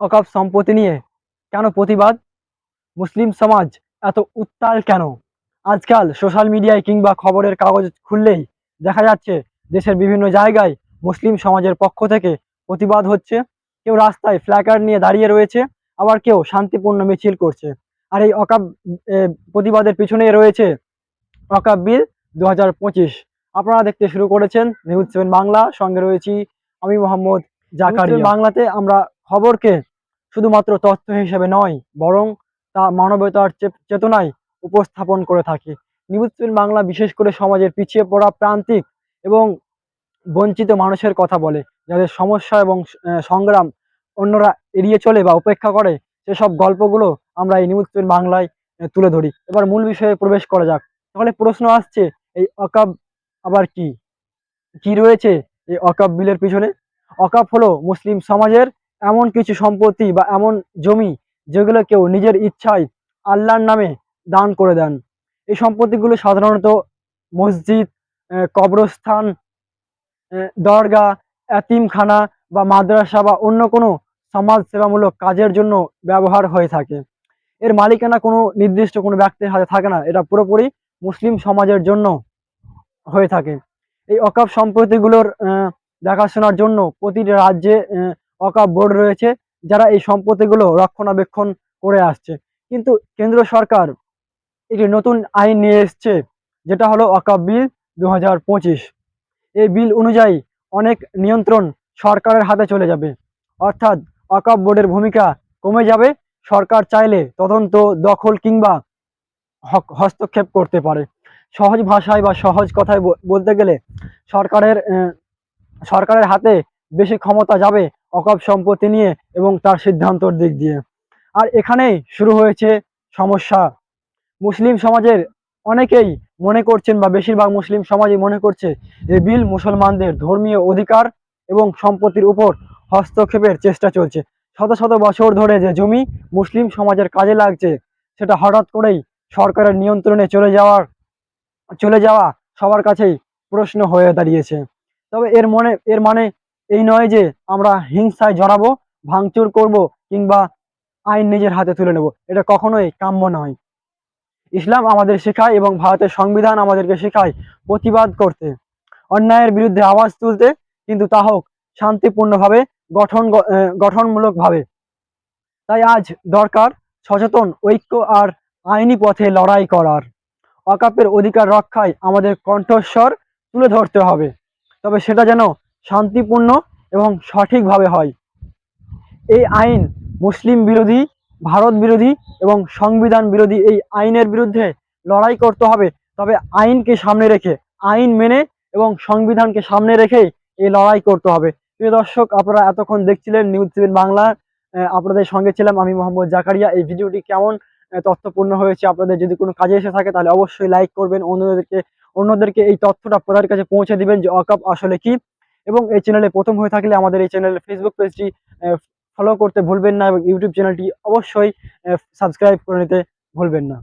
অকাপ সম্পত্তি নিয়ে কেন প্রতিবাদ? মুসলিম সমাজ এত উত্তাল কেন? আজকাল সোশ্যাল মিডিয়ায় কিংবা খবরের কাগজ খুললেই দেখা যাচ্ছে দেশের বিভিন্ন জায়গায় মুসলিম সমাজের পক্ষ থেকে প্রতিবাদ হচ্ছে। কেউ রাস্তায় ফ্ল্যাকার্ড নিয়ে দাঁড়িয়ে রয়েছে, আবার কেউ শান্তিপূর্ণ মিছিল করছে। আর এই অকাপ প্রতিবাদের পিছনে রয়েছে অকাপ বিল দু হাজার পঁচিশ। আপনারা দেখতে শুরু করেছেন নিউজ সেভেন বাংলা। সঙ্গে রয়েছি আমি মোহাম্মদ জাকারিয়া। বাংলাতে আমরা খবরকে শুধুমাত্র তথ্য হিসেবে নয়, বরং তা মানবতার চেতনায় উপস্থাপন করে থাকে। নিউজ বাংলা বিশেষ করে সমাজের পিছিয়ে পড়া প্রান্তিক এবং বঞ্চিত মানুষের কথা বলে, যাদের সমস্যা এবং সংগ্রাম অন্যরা এড়িয়ে চলে বা উপেক্ষা করে, সেসব গল্পগুলো আমরা এই নিউজ বাংলায় তুলে ধরি। এবার মূল বিষয়ে প্রবেশ করা যাক। তাহলে প্রশ্ন আসছে, এই অকাব আবার কি? কি রয়েছে এই অকাব বিলের পিছনে? অকাপ হলো মুসলিম সমাজের এমন কিছু সম্পত্তি বা এমন জমি যেগুলো কেউ নিজের ইচ্ছায় আল্লাহর নামে দান করে দেন। এই সম্পত্তিগুলো সাধারণত মসজিদ কবরস্থান দরগা, এতিমখানা বা মাদ্রাসা বা অন্য কোনো সমাজ সেবামূলক কাজের জন্য ব্যবহার হয়ে থাকে। এর মালিকানা কোনো নির্দিষ্ট কোনো ব্যক্তির হাতে থাকে না, এটা পুরোপুরি মুসলিম সমাজের জন্য হয়ে থাকে। এই অকাপ সম্পত্তিগুলোর দেখাশোনার জন্য প্রতিটি রাজ্যে অকাপ বোর্ড রয়েছে, যারা এই সম্পত্তিগুলো রক্ষণাবেক্ষণ করে আসছে। কিন্তু কেন্দ্র সরকার একটি নতুন আইন নিয়ে এসছে, যেটা হলো অকাপ বিল দু হাজার পঁচিশ। এই বিল অনুযায়ী অনেক নিয়ন্ত্রণ সরকারের হাতে চলে যাবে। অর্থাৎ অকাপ বোর্ডের ভূমিকা কমে যাবে, সরকার চাইলে তদন্ত, দখল কিংবা হস্তক্ষেপ করতে পারে। সহজ ভাষায় বা সহজ কথায় বলতে গেলে সরকারের সরকারের হাতে বেশি ক্ষমতা যাবে অকাপ সম্পত্তি নিয়ে এবং তার সিদ্ধান্তর দিক দিয়ে। আর এখানেই শুরু হয়েছে সমস্যা। মুসলিম সমাজের অনেকেই মনে করছেন বা বেশিরভাগ মুসলিম সমাজই মনে করছে এই বিল মুসলমানদের ধর্মীয় অধিকার এবং সম্পত্তির উপর হস্তক্ষেপের চেষ্টা চলছে। শত শত বছর ধরে যে জমি মুসলিম সমাজের কাজে লাগছে, সেটা হঠাৎ করেই সরকারের নিয়ন্ত্রণে চলে যাওয়ার, চলে যাওয়া সবার কাছেই প্রশ্ন হয়ে দাঁড়িয়েছে। তবে এর মনে, এর মানে এই নয় যে আমরা হিংসায় জড়াবো, ভাঙচুর করব কিংবা আইন নিজের হাতে তুলে নেব। এটা কখনোই কাম্য নয়। ইসলাম আমাদের শেখায় এবং ভারতের সংবিধান আমাদেরকে শেখায় প্রতিবাদ করতে। অন্যায়ের বিরুদ্ধে আওয়াজ তুলতে, কিন্তু তা হোক শান্তিপূর্ণভাবে, গঠন গঠনমূলকভাবে। তাই আজ দরকার সচেতন, ঐক্য আর আইনি পথে লড়াই করার। অকাপের অধিকার রক্ষায় আমাদের কণ্ঠস্বর তুলে ধরতে হবে। তবে সেটা যেন শান্তিপূর্ণ এবং সঠিকভাবে হয়। এই আইন মুসলিম বিরোধী, ভারত বিরোধী এবং সংবিধান বিরোধী এই আইনের বিরুদ্ধে লড়াই করতে হবে। তবে আইনকে সামনে রেখে, আইন মেনে এবং সংবিধানকে সামনে রেখেই এই লড়াই করতে হবে। প্রিয় দর্শক, আপনারা এতক্ষণ দেখছিলেন নিউজ সেভেন বাংলা। আপনাদের সঙ্গে ছিলাম আমি মোহাম্মদ জাকারিয়া। এই ভিডিওটি কেমন তথ্যপূর্ণ হয়েছে আপনাদের যদি কোনো কাজে এসে থাকে, তাহলে অবশ্যই লাইক করবেন। অন্যদেরকে অন্যদেরকে এই তথ্যটা আপনাদের কাছে পৌঁছে দিবেন যে অকাপ আসলে কি। এবং এই চ্যানেলে প্রথম হয়ে থাকলে আমাদের এই চ্যানেলের ফেসবুক পেজটি ফলো করতে ভুলবেন না এবং ইউটিউব চ্যানেলটি অবশ্যই সাবস্ক্রাইব করে নিতে ভুলবেন না।